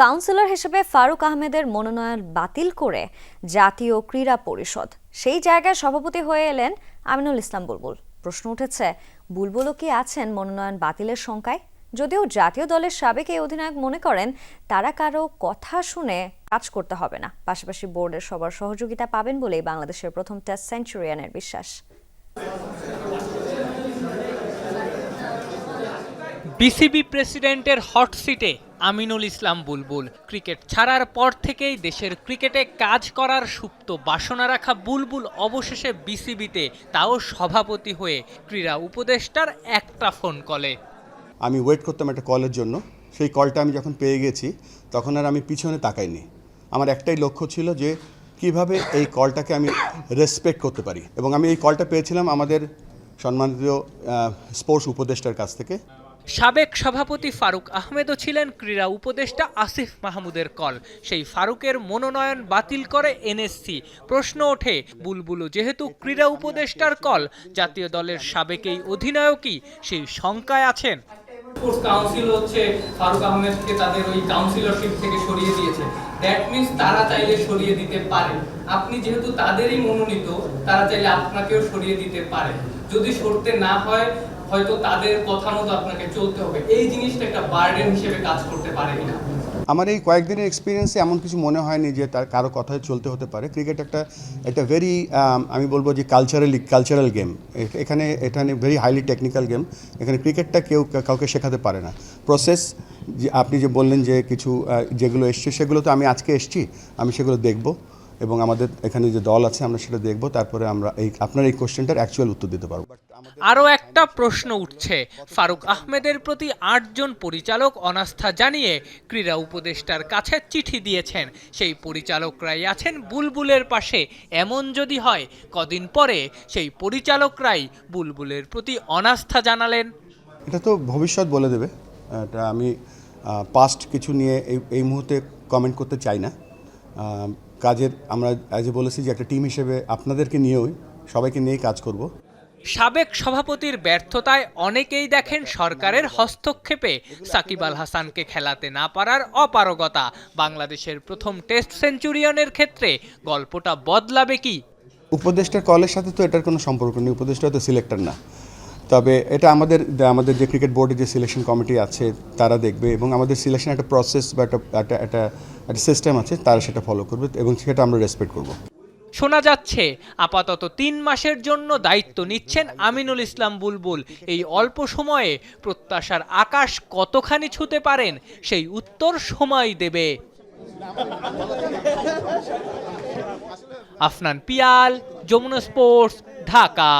Councillor হিসেবে ফারুক আহমেদের মনোনয়ন বাতিল করে জাতীয় ক্রীড়া পরিষদ। সেই জায়গায় সভাপতি হয়ে এলেন আমিনুল ইসলাম বুলবুল। প্রশ্ন উঠেছে, বুলবুলও কি আছেন মনোনয়ন বাতিলের শঙ্কায়? যদিও জাতীয় দলের সাবেক এই অধিনায়ক মনে করেন, তারা কারও কথা শুনে কাজ করতে হবে না। পাশাপাশি বোর্ডের সবার সহযোগিতা পাবেন বলেই বাংলাদেশের প্রথম টেস্ট সেঞ্চুরিয়ানের বিশ্বাস। বিসিবি প্রেসিডেন্টের হট সিটে আমিনুল ইসলাম বুলবুল। ক্রিকেট ছাড়ার পর থেকেই দেশের ক্রিকেটে কাজ করার সুপ্ত বাসনা রাখা বুলবুল অবশেষে বিসিবিতে, তাও সভাপতি হয়ে ক্রীড়া উপদেষ্টার একটা ফোন কলে। আমি ওয়েট করতাম একটা কলের জন্য। সেই কলটা আমি যখন পেয়ে গেছি, তখন আর আমি পিছনে তাকাইনি। আমার একটাই লক্ষ্য ছিল যে, কীভাবে এই কলটাকে আমি রেসপেক্ট করতে পারি। এবং আমি এই কলটা পেয়েছিলাম আমাদের সম্মানিত স্পোর্টস উপদেষ্টার কাছ থেকে। সাবেক সভাপতি ফারুক আহমেদও ছিলেন ক্রীড়া উপদেষ্টা আসিফ মাহমুদের কল। সেই ফারুকের মনোনয়ন বাতিল করে এনএসসি। প্রশ্ন ওঠে, বুলবুলু যেহেতু ক্রীড়া উপদেষ্টার কল, জাতীয় দলের সাবেক এই অধিনায়কই সেই শঙ্কায় আছেন। স্পোর্টস কাউন্সিল হচ্ছে ফারুক আহমেদকে তাদের ওই কাউন্সিলরশিপ থেকে সরিয়ে দিয়েছে। দ্যাট মিন্স তারা চাইলে সরিয়ে দিতে পারে। আপনি যেহেতু তাদেরই মনোনীত, তারা চাইলে আপনাকেও সরিয়ে দিতে পারে। যদি সরতে না হয় হয়তো তাদের কথা মতো আপনাকে চলতে হবে। এই জিনিসটা একটা বার্ডেন হিসেবে কাজ করতে পারে কিনা? আমার এই কয়েকদিনের এক্সপিরিয়েন্সে এমন কিছু মনে হয়নি যে তার কারও কথায় চলতে হতে পারে। ক্রিকেট একটা একটা ভেরি আমি বলব যে কালচারালি কালচারাল গেম এখানে এখানে ভেরি হাইলি টেকনিক্যাল গেম এখানে ক্রিকেটটা কেউ কাউকে শেখাতে পারে না। প্রসেস যে আপনি যে বললেন যে কিছু যেগুলো এসছে, সেগুলো তো আমি আজকে এসছি, আমি সেগুলো দেখব। এবং আমাদের এখানে যে দল আছে আমরা সেটা দেখব। তারপরে আমরা এই আপনার এই কোশ্চেনটার অ্যাকচুয়াল উত্তর দিতে পারব। আরও একটা প্রশ্ন উঠছে। ফারুক আহমেদের প্রতি আটজন পরিচালক অনাস্থা জানিয়ে ক্রীড়া উপদেষ্টার কাছে চিঠি দিয়েছেন। সেই পরিচালকরাই আছেন বুলবুলের পাশে। এমন যদি হয় কদিন পরে সেই পরিচালকরাই বুলবুলের প্রতি অনাস্থা জানালেন। এটা তো ভবিষ্যৎ বলে দেবে। এটা আমি পাস্ট কিছু নিয়ে এই এই মুহূর্তে কমেন্ট করতে চাই না। কাজের আমরা এ বলেছি যে একটা টিম হিসেবে আপনাদেরকে নিয়েও সবাইকে নিয়েই কাজ করব। সাবেক সভাপতির ব্যর্থতায় অনেকেই দেখেন সরকারের হস্তক্ষেপে সাকিব আল হাসানকে খেলাতে না পারার অপারগতা। বাংলাদেশের প্রথম টেস্ট সেঞ্চুরিয়নের ক্ষেত্রে গল্পটা বদলাবে কি? উপদেষ্টার কলের সাথে তো এটার কোনো সম্পর্ক নেই উপদেষ্টা তো সিলেক্টর না। তবে এটা আমাদের আমাদের যে ক্রিকেট বোর্ডের যে সিলেকশন কমিটি আছে তারা দেখবে এবং আমাদের সিলেকশন একটা প্রসেস বা একটা একটা একটা সিস্টেম আছে, তারা সেটা ফলো করবে এবং সেটা আমরা রেসপেক্ট করব। শোনা যাচ্ছে, আপাতত তিন মাসের জন্য দায়িত্ব নিচ্ছেন আমিনুল ইসলাম বুলবুল। এই অল্প সময়ে প্রত্যাশার আকাশ কতখানি ছুতে পারেন, সেই উত্তর সময় দেবে। আফনান পিয়াল, যমুনা স্পোর্টস, ঢাকা।